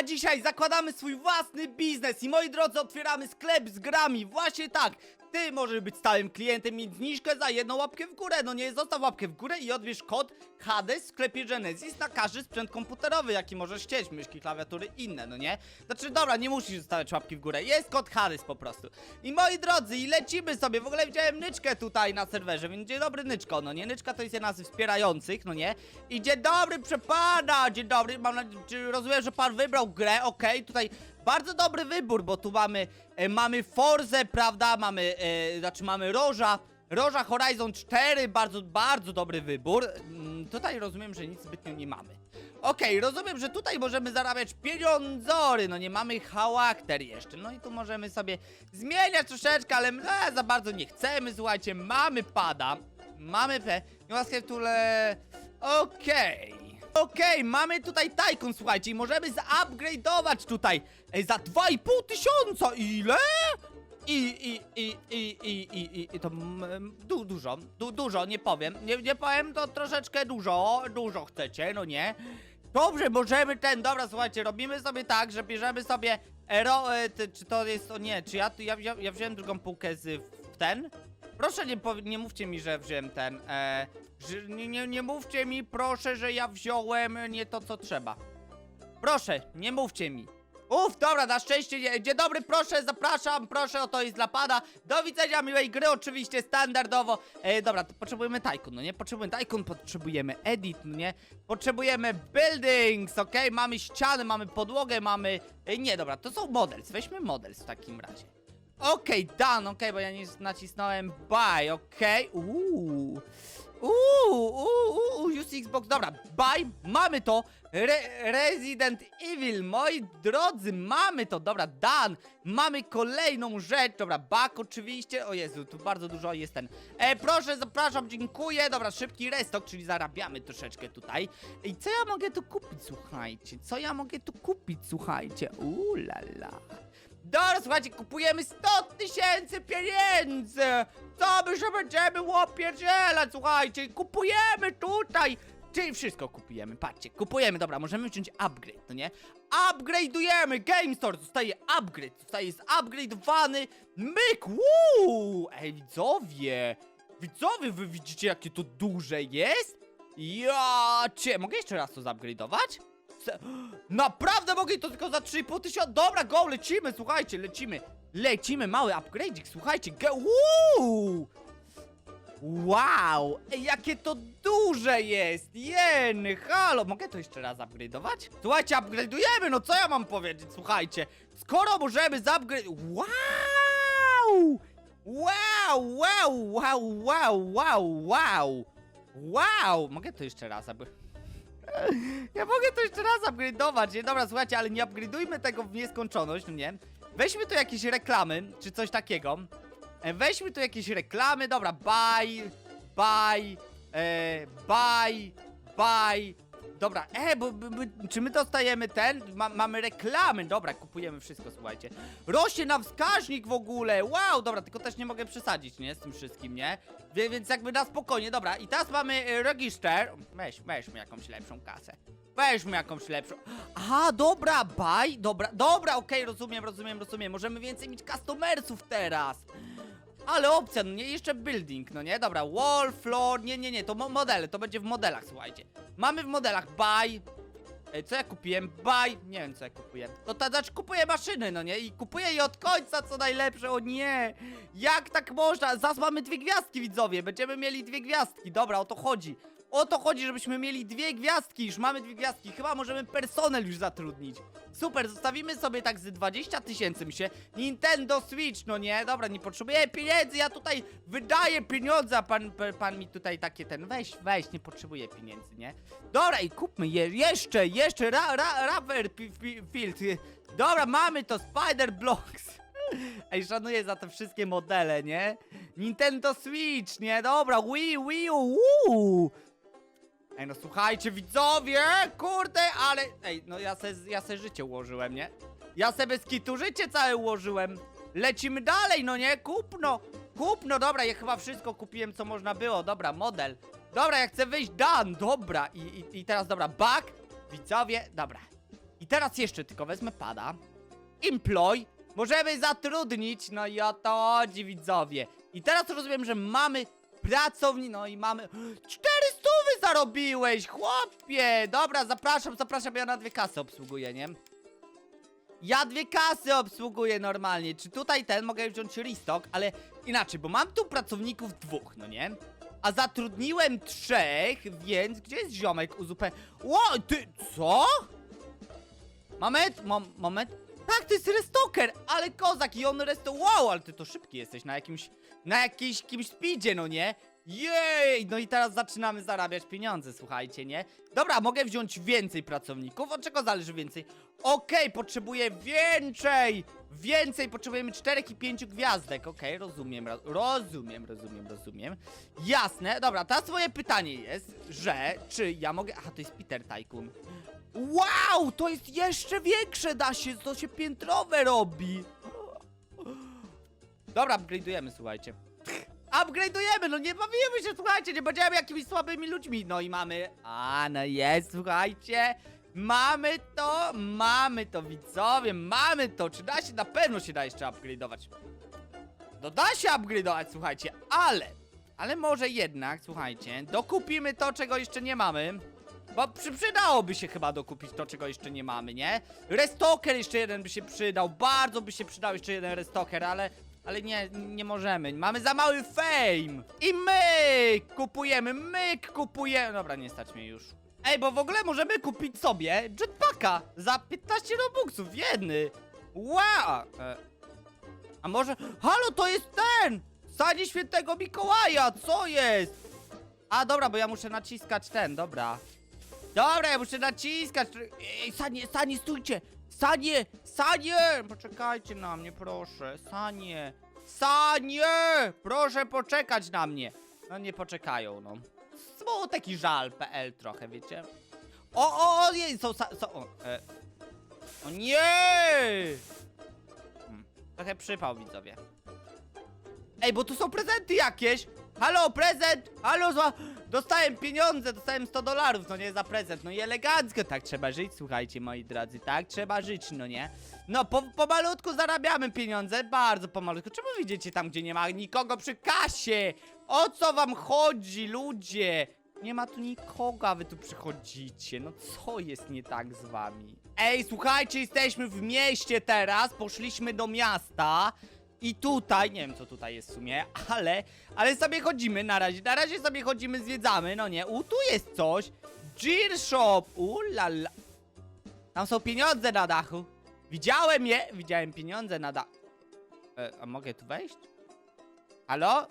A dzisiaj zakładamy swój własny biznes i moi drodzy, otwieramy sklep z grami. Właśnie tak. Ty możesz być stałym klientem i zniżkę za jedną łapkę w górę. No nie, zostaw łapkę w górę i odbierz kod Hades w sklepie Genesis na każdy sprzęt komputerowy, jaki możesz chcieć. Myszki, klawiatury, inne, no nie? Znaczy, dobra, nie musisz zostawiać łapki w górę. Jest kod Hades po prostu. I moi drodzy, i lecimy sobie. W ogóle widziałem Nyczkę tutaj na serwerze, więc dzień dobry Nyczko, no nie? Nyczka to jest jedna z wspierających, no nie? I dzień dobry, przepada! Dzień dobry, mam nadzieję, rozumiem, że pan wybrał grę, okej, tutaj bardzo dobry wybór, bo tu mamy, e, mamy Forzę, prawda, mamy, e, znaczy mamy Roża, Roża Horizon 4, bardzo, bardzo dobry wybór. Mm, Tutaj rozumiem, że nic zbytnio nie mamy. Okej, rozumiem, że tutaj możemy zarabiać pieniądzory, no nie mamy charakter jeszcze, no i tu możemy sobie zmieniać troszeczkę, ale e, za bardzo nie chcemy, słuchajcie, mamy pada, mamy pe, nie łaskaw tule, okej. Okej, mamy tutaj Tycoon, słuchajcie, i możemy zaupgrade'ować tutaj Ej, za 2,5 tysiąca, ile? I, i, i, i, i, i, i, i to du, dużo, du, dużo, nie powiem, nie, nie powiem, to troszeczkę dużo, dużo chcecie, no nie? Dobrze, możemy ten, dobra, słuchajcie, robimy sobie tak, że bierzemy sobie, ero, e, czy to jest, o nie, czy ja, ja, ja, ja wziąłem drugą półkę z w ten? Proszę nie, nie mówcie mi, że wziąłem ten, e, że, nie, nie, nie mówcie mi, proszę, że ja wziąłem nie to, co trzeba. Proszę, nie mówcie mi. Uf, dobra, na szczęście, dzień dobry, proszę, zapraszam, proszę, oto jest dla pana. Do widzenia, miłej gry, oczywiście, standardowo. E, dobra, to potrzebujemy Tycoon, no nie? Potrzebujemy Tycoon, potrzebujemy Edit, no nie? Potrzebujemy Buildings, okej? Mamy ściany, mamy podłogę, mamy... E, nie, dobra, to są Models, weźmy Models w takim razie. Okej, done, okej, bo ja nie nacisnąłem buy, okej, uuu. Uuu, uuu, uuu, use Xbox, dobra, buy, mamy to, Re Resident Evil, moi drodzy, mamy to, dobra, done, mamy kolejną rzecz, dobra, back oczywiście, o Jezu, tu bardzo dużo jest ten, e, proszę, zapraszam, dziękuję, dobra, szybki restock, czyli zarabiamy troszeczkę tutaj, i co ja mogę tu kupić, słuchajcie, co ja mogę tu kupić, słuchajcie, uuu, la, la. Dobra, słuchajcie, kupujemy 100 tysięcy pieniędzy! Co my, że będziemy łopierdzielać, słuchajcie, kupujemy tutaj! Czyli wszystko kupujemy, patrzcie, kupujemy, dobra, możemy wziąć upgrade, no nie? Upgrade'ujemy, Game Store, zostaje upgrade, zostaje zupgrade'owany myk, Woo! Ej, widzowie, widzowie, wy widzicie, jakie to duże jest? Ja cię, mogę jeszcze raz to zupgrade'ować? Naprawdę mogę to tylko za 3,5 tysiąca. Dobra, go, lecimy, słuchajcie, lecimy. Lecimy, mały upgrade'ik, słuchajcie. Ge Uuu! Wow! Jakie to duże jest! Jeny, halo! Mogę to jeszcze raz upgrade'ować? Słuchajcie, upgrade'ujemy, no co ja mam powiedzieć, słuchajcie? Skoro możemy zupgrade... Wow! Wow, wow, wow, wow, wow, wow! Wow! Mogę to jeszcze raz upgrade'ować? Ja mogę to jeszcze raz upgrade'ować, nie? Dobra, słuchajcie, ale nie upgrade'ujmy tego w nieskończoność, no nie? Weźmy tu jakieś reklamy, czy coś takiego. E, Weźmy tu jakieś reklamy, dobra, buy, buy, e, buy, buy. Dobra, e, bo, bo, bo czy my dostajemy ten? Ma, mamy reklamy, dobra, kupujemy wszystko, słuchajcie. Rośnie nam wskaźnik w ogóle, wow, dobra, tylko też nie mogę przesadzić, nie, z tym wszystkim, nie? Wie, więc jakby na spokojnie, dobra, i teraz mamy e, register. Weź, weźmy jakąś lepszą kasę. Weźmy jakąś lepszą. Aha, dobra, baj, dobra, dobra, okej, rozumiem, rozumiem, rozumiem. Możemy więcej mieć customersów teraz. Ale opcja, no nie, jeszcze building, no nie? Dobra, wall, floor, nie, nie, nie, to mo modele, to będzie w modelach, słuchajcie. Mamy w modelach buy, Ej, co ja kupiłem? Buy, nie wiem co ja. No to znaczy kupuję maszyny, no nie? I kupuję je od końca, co najlepsze, o nie! Jak tak można? Zaraz mamy dwie gwiazdki, widzowie, będziemy mieli dwie gwiazdki, dobra, o to chodzi. O to chodzi, żebyśmy mieli dwie gwiazdki, już mamy dwie gwiazdki, chyba możemy personel już zatrudnić. Super, zostawimy sobie tak z 20 tysięcy, mi się. Nintendo Switch, no nie? Dobra, nie potrzebuję pieniędzy, ja tutaj wydaję pieniądze, a pan, pan, mi tutaj takie ten, weź, weź, nie potrzebuję pieniędzy, nie? Dobra, i kupmy je, jeszcze, jeszcze, ra, ra, Rubber Field. Dobra, mamy to, Spider Blocks. Ej, szanuję za te wszystkie modele, nie? Nintendo Switch, nie? Dobra, Wii, Wii U. Ej, no słuchajcie, widzowie! Kurde, ale... Ej, no ja se, ja se życie ułożyłem, nie? Ja se bez kitu życie całe ułożyłem. Lecimy dalej, no nie? Kupno! Kupno, dobra, ja chyba wszystko kupiłem, co można było. Dobra, model. Dobra, ja chcę wyjść Dan, dobra. I, i, i teraz, dobra, back. Widzowie, dobra. I teraz jeszcze tylko wezmę pada. Employ. Możemy zatrudnić, no i o to chodzi, widzowie. I teraz rozumiem, że mamy pracowni, no i mamy... narobiłeś, chłopie? Dobra, zapraszam, zapraszam, ja na dwie kasy obsługuję, nie? Ja dwie kasy obsługuję normalnie. Czy tutaj ten mogę wziąć restock, ale inaczej, bo mam tu pracowników dwóch, no nie? A zatrudniłem trzech, więc gdzie jest ziomek uzupełniony? Ło, ty, co? Moment, mom, moment. Tak, to jest restoker, ale kozak i on resto... Wow, ale ty to szybki jesteś na jakimś na jakimś kimś speedzie, no nie? Jej! No i teraz zaczynamy zarabiać pieniądze, słuchajcie, nie? Dobra, mogę wziąć więcej pracowników. Od czego zależy więcej? Okej, potrzebuję więcej! Więcej, potrzebujemy czterech i pięciu gwiazdek. Okej, rozumiem, ro rozumiem, rozumiem, rozumiem. Jasne, dobra, teraz moje pytanie jest, że czy ja mogę... Aha, to jest Peter Tycoon. Wow, to jest jeszcze większe, da się, to się piętrowe robi. Dobra, upgrade'ujemy, słuchajcie. Upgrade'ujemy, no nie bawimy się, słuchajcie, nie będziemy jakimiś słabymi ludźmi. No i mamy... A, no jest, słuchajcie. Mamy to, mamy to, widzowie, mamy to. Czy da się? Na pewno się da jeszcze upgrade'ować. No da się upgrade'ować, słuchajcie, ale... Ale może jednak, słuchajcie, dokupimy to, czego jeszcze nie mamy. Bo przy, przydałoby się chyba dokupić to, czego jeszcze nie mamy, nie? Restoker jeszcze jeden by się przydał, bardzo by się przydał jeszcze jeden restoker, ale... Ale nie, nie możemy, mamy za mały fame! I my kupujemy, my kupujemy... Dobra, nie stać mnie już. Ej, bo w ogóle możemy kupić sobie jetpacka za 15 robuxów, jedny! Wow! E, a może... Halo, to jest ten! Sani Świętego Mikołaja, co jest? A, dobra, bo ja muszę naciskać ten, dobra. Dobra, ja muszę naciskać. Ej, Sanie, Sanie, stójcie! Sanie! Sanie! Poczekajcie na mnie, proszę. Sanie! Sanie! Proszę poczekać na mnie. No nie poczekają, no. Smutek i żal.pl trochę, wiecie? O, o, o, jej, są, są, o, e. o nie! Hmm, trochę przypał, widzowie. Ej, bo tu są prezenty jakieś! Halo, prezent! Halo, zła... Dostałem pieniądze, dostałem 100 dolarów, no nie, za prezent. No i elegancko, tak trzeba żyć, słuchajcie, moi drodzy, tak trzeba żyć, no nie? No, po, pomalutku zarabiamy pieniądze, bardzo pomalutku. Czemu widzicie tam, gdzie nie ma nikogo przy kasie? O co wam chodzi, ludzie? Nie ma tu nikogo, a wy tu przychodzicie. No co jest nie tak z wami? Ej, słuchajcie, jesteśmy w mieście teraz, poszliśmy do miasta. I tutaj, nie wiem co tutaj jest w sumie, ale, ale sobie chodzimy na razie, na razie sobie chodzimy, zwiedzamy, no nie, u tu jest coś, Gear Shop, ulala, tam są pieniądze na dachu, widziałem je, widziałem pieniądze na dachu, e, a mogę tu wejść? Halo?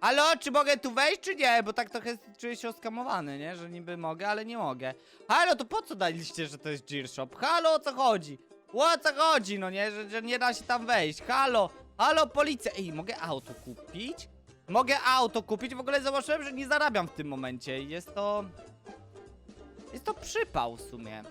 Halo, czy mogę tu wejść, czy nie? Bo tak trochę czuję się oskamowany, nie? Że niby mogę, ale nie mogę. Halo, to po co daliście, że to jest Gear Shop? Halo, o co chodzi? O co chodzi, no nie? Że, że nie da się tam wejść. Halo, halo, policja. Ej, mogę auto kupić? Mogę auto kupić. W ogóle zobaczyłem, że nie zarabiam w tym momencie. Jest to... Jest to przypał w sumie.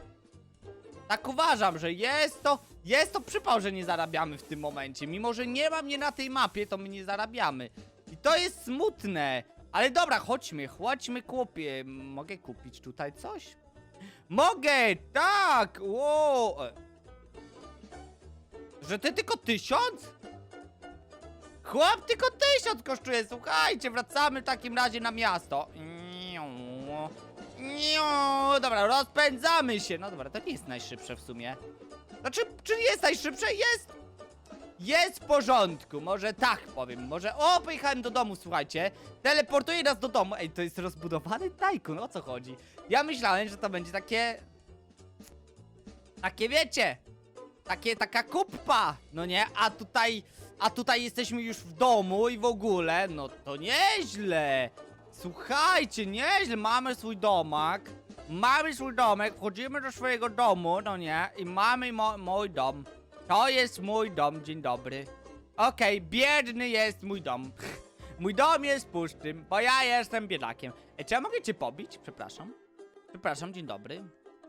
Tak uważam, że jest to... Jest to przypał, że nie zarabiamy w tym momencie. Mimo, że nie ma mnie na tej mapie, to my nie zarabiamy. I to jest smutne. Ale dobra, chodźmy, chodźmy, chłopie. Mogę kupić tutaj coś? Mogę! Tak! Wow! Że ty tylko tysiąc? Chłop tylko tysiąc kosztuje, słuchajcie, wracamy w takim razie na miasto. Niu, Dobra, rozpędzamy się. No dobra, to nie jest najszybsze w sumie. Znaczy, czy jest najszybsze? Jest! Jest w porządku, może tak powiem, może... O, pojechałem do domu, słuchajcie. Teleportuje nas do domu. Ej, to jest rozbudowany tajkun, o co chodzi? Ja myślałem, że to będzie takie... Takie wiecie, takie, taka kuppa, no nie? A tutaj, a tutaj jesteśmy już w domu i w ogóle, no to nieźle. Słuchajcie, nieźle, mamy swój domak, mamy swój domek, wchodzimy do swojego domu, no nie? I mamy mo mój dom. To jest mój dom, dzień dobry. Okej, biedny jest mój dom. Mój dom jest pustym, bo ja jestem biedakiem. E, czy ja mogę cię pobić? Przepraszam. Przepraszam, dzień dobry.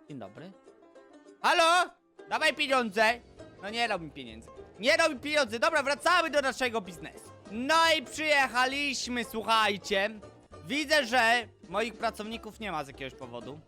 Dzień dobry. Halo? Dawaj pieniądze! No nie mi pieniędzy. Nie mi pieniędzy. Dobra, wracamy do naszego biznesu. No i przyjechaliśmy, słuchajcie. Widzę, że moich pracowników nie ma z jakiegoś powodu.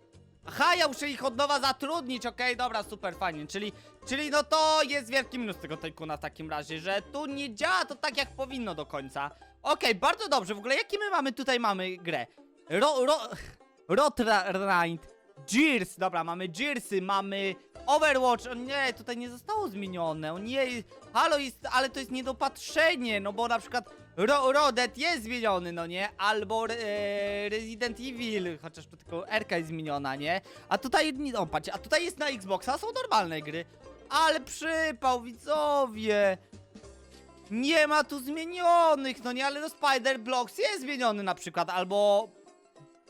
Aha, ja muszę ich od nowa zatrudnić, okej, dobra, super, fajnie, czyli, czyli no to jest wielki minus tego Tajkuna w takim razie, że tu nie działa to tak jak powinno do końca. Okej, bardzo dobrze, w ogóle jaki my mamy tutaj mamy grę? Ro, ro, Rotrind, Gears, dobra, mamy Gearsy, mamy Overwatch, o nie, tutaj nie zostało zmienione, o nie, halo jest, ale to jest niedopatrzenie, no bo na przykład Ro, Rodet jest zmieniony, no nie, albo e, Resident Evil, chociaż tylko RK jest zmieniona, nie, a tutaj, nie- o patrzcie, a tutaj jest na Xboxa, są normalne gry, ale przypał, widzowie, nie ma tu zmienionych, no nie, ale no Spider Blocks jest zmieniony na przykład, albo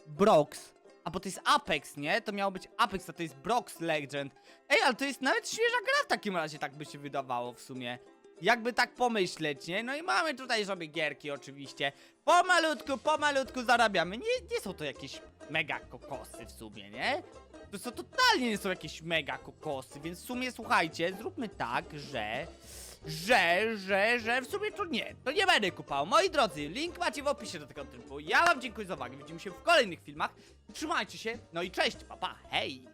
Brox. A bo to jest Apex, nie? To miało być Apex, a to jest Brox Legend. Ej, ale to jest nawet świeża gra w takim razie, tak by się wydawało w sumie. Jakby tak pomyśleć, nie? No i mamy tutaj sobie gierki oczywiście. Pomalutku, pomalutku zarabiamy. Nie, nie są to jakieś mega kokosy w sumie, nie? To są totalnie nie są jakieś mega kokosy, więc w sumie słuchajcie, zróbmy tak, że że, że, że w sumie to nie, to nie będę kupał. Moi drodzy, link macie w opisie do tego typu. Ja wam dziękuję za uwagę, widzimy się w kolejnych filmach. Trzymajcie się, no i cześć, papa, hej!